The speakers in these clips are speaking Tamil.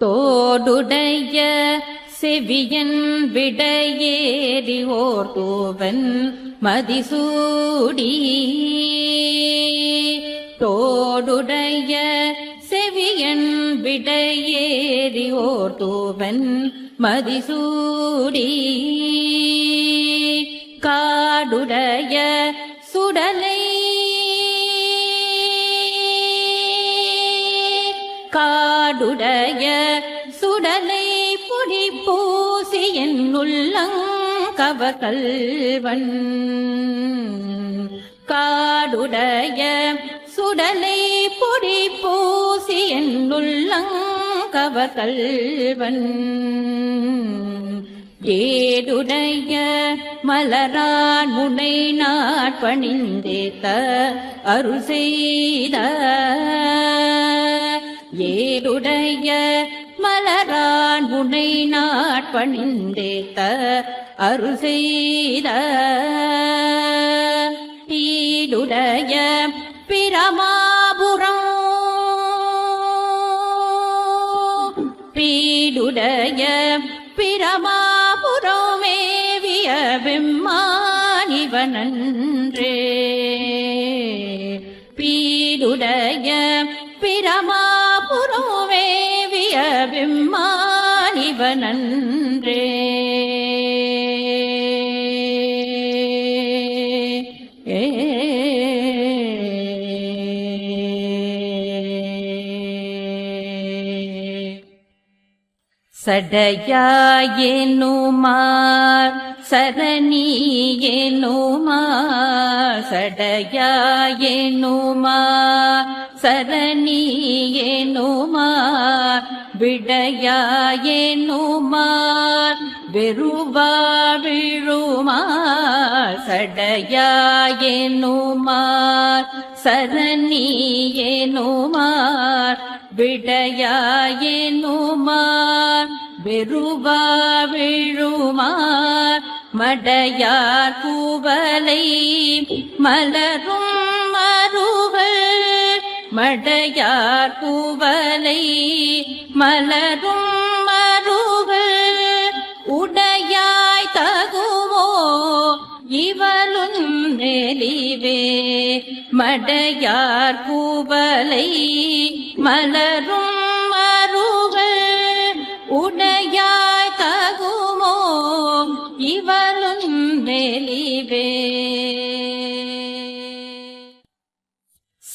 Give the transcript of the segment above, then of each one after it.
தோடுடைய செவியன் விடையேறி ஓர் தூவன் மதிசூடி. தோடுடைய செவியன் விடையேறி ஓர் தூவன் மதிசூடி. காடுடைய காடுடைய சுடலை பொடி பூசி என் உள்ளங்கவ கல்வன் காடுடைய சுடலை பொடி பூசி என் உள்ளங்கவ கல்வன் ஏடுடைய மலரான் முனை நாட்பணிந்தேத்த அருள் செய்த ஏருடைய மலரான் உனை நாட்பணிந்தேத்த அருள் செய்த. ஈடுடைய பிரமாபுரம். பீடுடைய பிரமாபுரமேவிய பெம்மானிவனன்றே பீடுடைய பிரமாபுரமேவிய சடையாயேனுமார் சரணியேனுமார் சடையாயேனுமார் சரணியேனுமார் விடையாயேனுமார் வெறுவாவிழுமார் சடையாயேனுமார் சரணியேனுமார் விடையாயினுமார் வெறுவா விழுமார் மடையார் கூவலை மலரும் மருகள் மடையார் கூவலை மலரும் மேலிவே மடையார் கூவலை மலரும்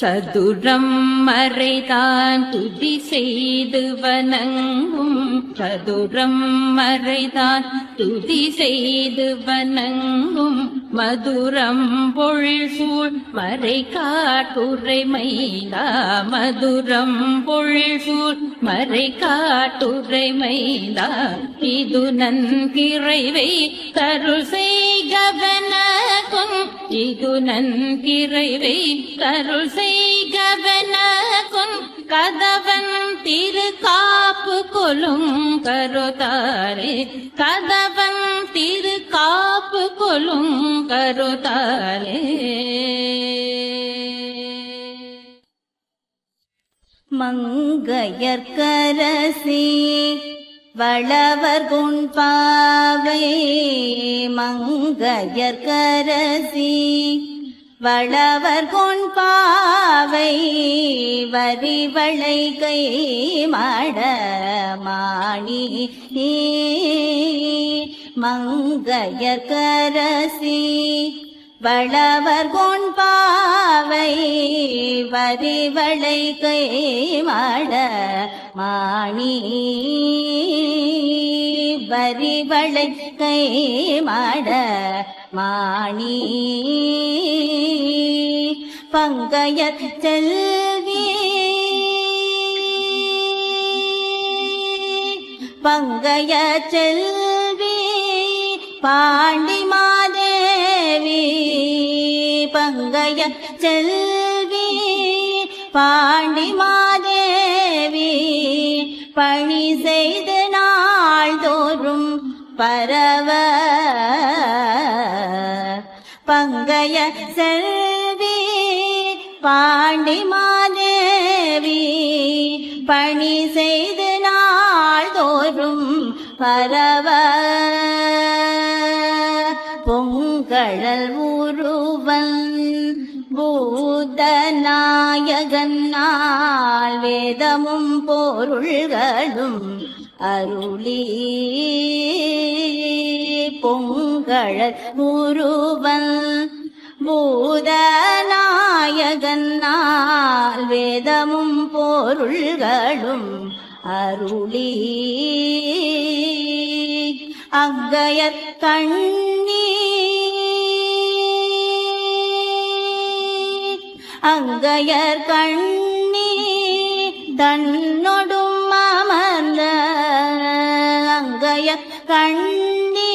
சதுரம் மறைதான் துதி செய்து வணங்கும். சதுரம் மறைதான் துதி செய்து வணங்கும். மதுரம் பொழிசூழ் மறை காட்டுரை மைந்தா மதுரம் பொழிசூழ் மறை காட்டுரை மைந்தா இது நன்கிறைவை தருள் செய்கவன செய்கவனக்கும் இது நன்கிறைவை தருள் செய்கவனக்கும் கதவன் திரு காப்பு கொலும் கருதாரே. கதவன் திரு காப்பு கொலும் கருதாரே மங்கையர்க்கரசி வளவர் குண்பாவை மங்கையர்கரசி வளவர் கொண்பாவை வரிவளை கை மாட மாணி மங்கையர்க்கரசி வளவர் கொண்பாவை வரிவளை கை மாட மாணி. வரிவளை கை மாட மாணி. பங்கைய செல்வி. பங்கைய செல்வி. பாண்டி மாதே மாதேவி பங்கைய செல்வி பாண்டி மாதேவி பணி செய்து நாள்தோறும் பரவ பங்கைய செல்வி பாண்டி மாதேவி பணி செய்து நாள்தோறும் பரவ பொங்கழல் உருவன் பூதநாயகன் வேதமும் பொருள்களும் அருளி. பொங்கழல் உருவன் பூதநாயகன்னால் வேதமும் பொருள்களும் அருளி. அங்கயற் கண்ணீர் அங்கையர் கண்ணீ தன்னொடும் அமர்ந்த அங்கய கண்ணீ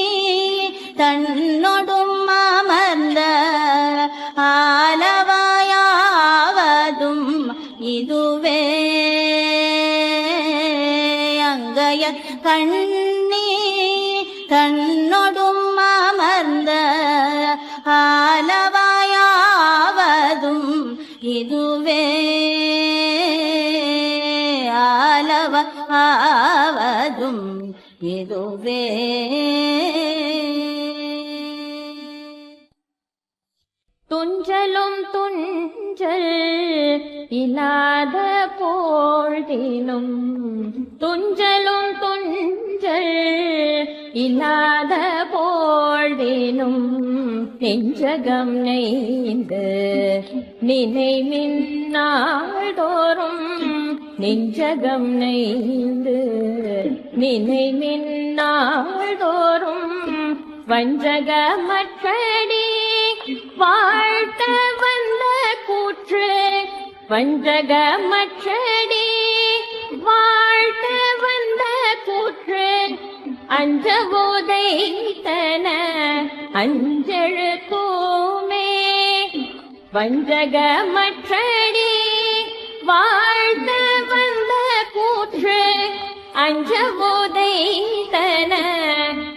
தன்னொடும் அமர்ந்த ஆலவாயாவதும் இதுவே. அங்கய கண்ணீ துஞ்சலும் துஞ்சல் இல்லாத போழ்தினும் துஞ்சலும் துஞ்சல் இல்லாத போழ்தினும் நெஞ்சகம் நெய்ந்து நினைவின் நாள்தோறும் நெஞ்சகம் நெய்ந்து நினைவின் நாள்தோறும் வஞ்சகமற்றடி வாழ்த்த வந்த கூற்று வஞ்சகமற்றடி. வாழ்த்த வந்த கூற்று அஞ்ச போதைத்தன உதைத்தன அஞ்செழுத்தூமே வஞ்சகமற்றடி. வாழ்த்த வந்த கூற்று அஞ்ச போதைத்தன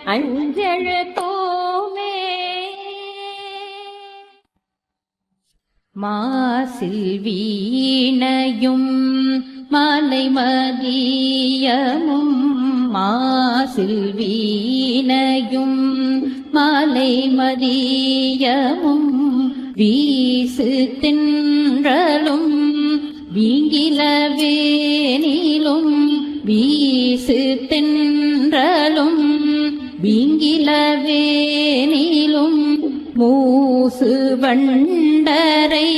அஞ்சழு மாசில் வீணையும் மாலை மதியமும் மாசில் வீணையும் மாலை மதியமும் வீசு தின்றலும் வீங்கிலவே மூசு வண்டரை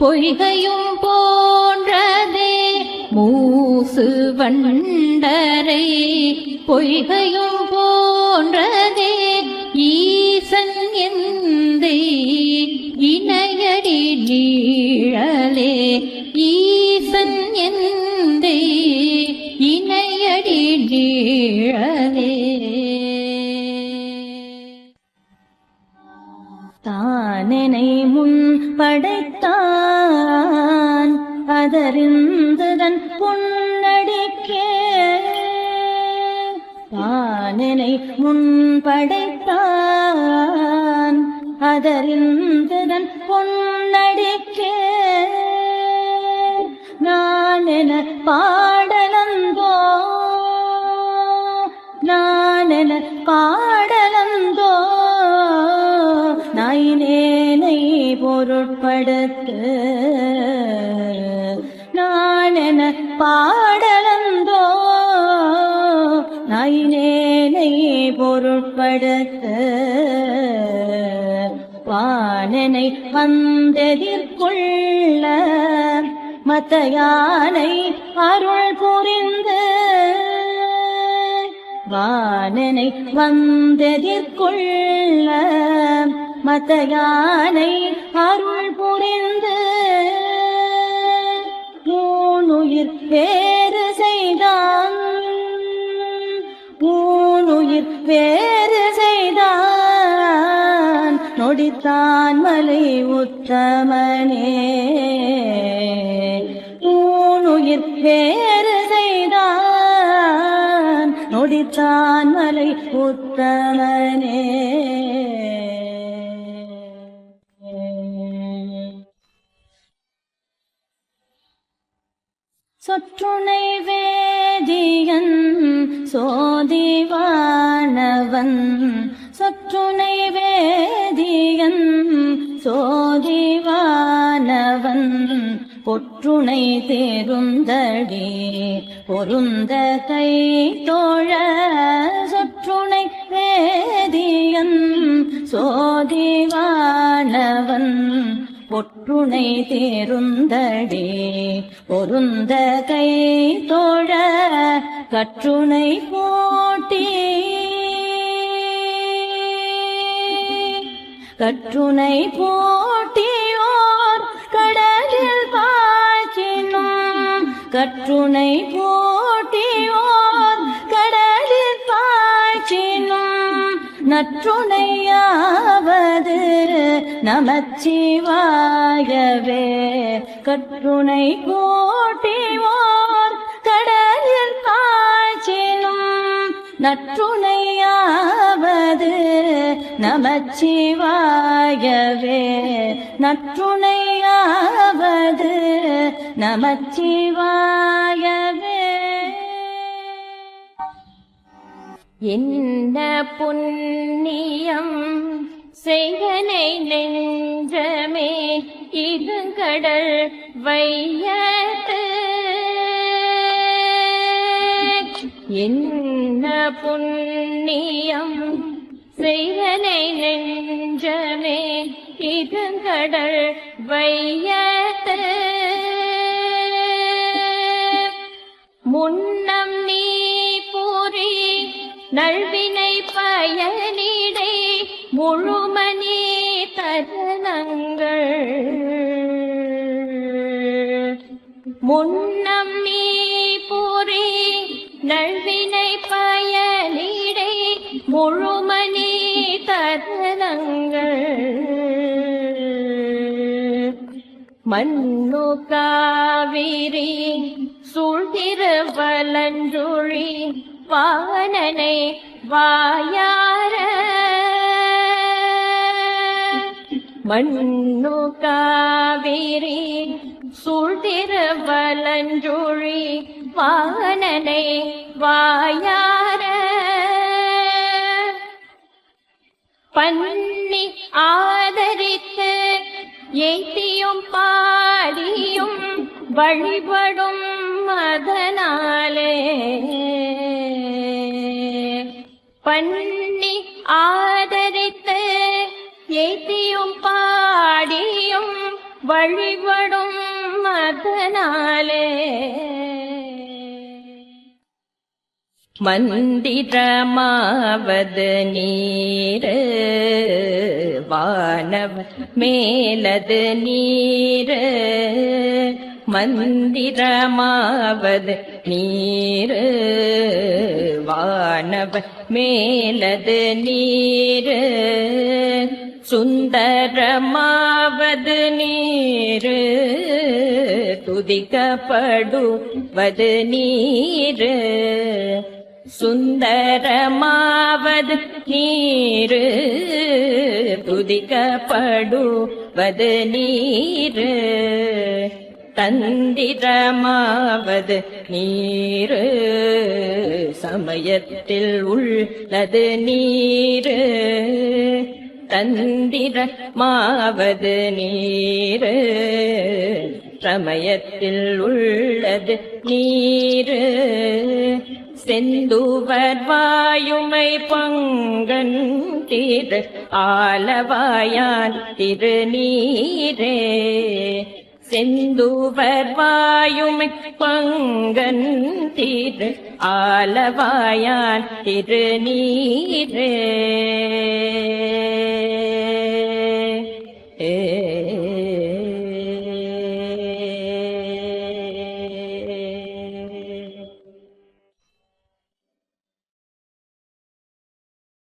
பொய்கையும் போன்றதே. மூசு வண்டரை பொய்கையும் போன்றதே. ஈசன் எந்தை இணையடி நீழலே. ஈசன் எந்தை பாடலந்தோ? நாயினேனை பொருட்படுத்த வானனை வந்தெதிர்கொள்ள மத்த யானை அருள் புரிந்து வானனை வந்தெதிர்கொள்ள மத்த யானை அருள் புரிந்து ஊனுயிர் வேறு செய்தான். ஊனுயிர் வேறு செய்தான். நொடித்தான் மலை உத்தமனே. ஊனுயிர் வேறு செய்தான். நொடித்தான் சோதிவானவன் சற்றுனை வேதியன். சோதிவானவன் பொற்றுணை தேருந்தடி பொருந்த கை தோழ சற்றுணை வேதியன். சோதிவானவன் பொற்றுணை தேருந்தடே. பொருந்த கை தோழ கற்றுணை போட்டி. கற்றுணை போட்டியோர் கடலில் பாய்ச்சினும். கற்றுணை போ நற்றுணையாவது நமச்சிவாயவே. கற்றுணை போட்டியோர் கடலில் பாய்ச்சினும் நற்றுணையாவது நமச்சிவாயவே. நற்றுணையாவது நமச்சிவாயவே. என்ன புண்ணியம் செய்கனை நெஞ்சமே இருங்கடல் வையத்து என்ன புண்ணியம் செய்கனை நெஞ்சமே இருங்கடல் வையத்து முன்னம் நல்வினை பயனிடை முழுமணி தருணங்கள். முன்னம் நீ பூரி நல்வினை பயனிடை முழுமணி தருணங்கள். மண்ணு காவிரி சூழ்திருவலஞ்சுழி பாவனனை வாயார. மண்ணு காவிரி சூழ்திருவலஞ்சுழி வானனை வாயார. பன்னி ஆதரித்து எய்தியும் பாடியும் வழிபடும் அதனாலே பண்ணி ஆதரித்து ஏத்தியும் பாடியும் வழிபடும் அதனாலே. மந்திரமாவது நீர் வானவ மேலது நீர் மந்திரமாவது நீரு வானவ மேலது நீரு. சுந்தரமாவது நீரு துதிக்கப்படுவது நீரு. சுந்தரமாவது நீரு துதிக்கப்படுவது நீரு. தந்திரமாவது நீரு. சமயத்தில் உள்ளது நீரு. தந்திரமாவது நீரு. சமயத்தில் உள்ளது நீரு. செந்துவர் வாயுமை பங்கன் திரு ஆலவாயான் திருநீரே. செந்துவர் வாயுமை பங்கன் திரு ஆலவாயான் திருநீரே. ஏ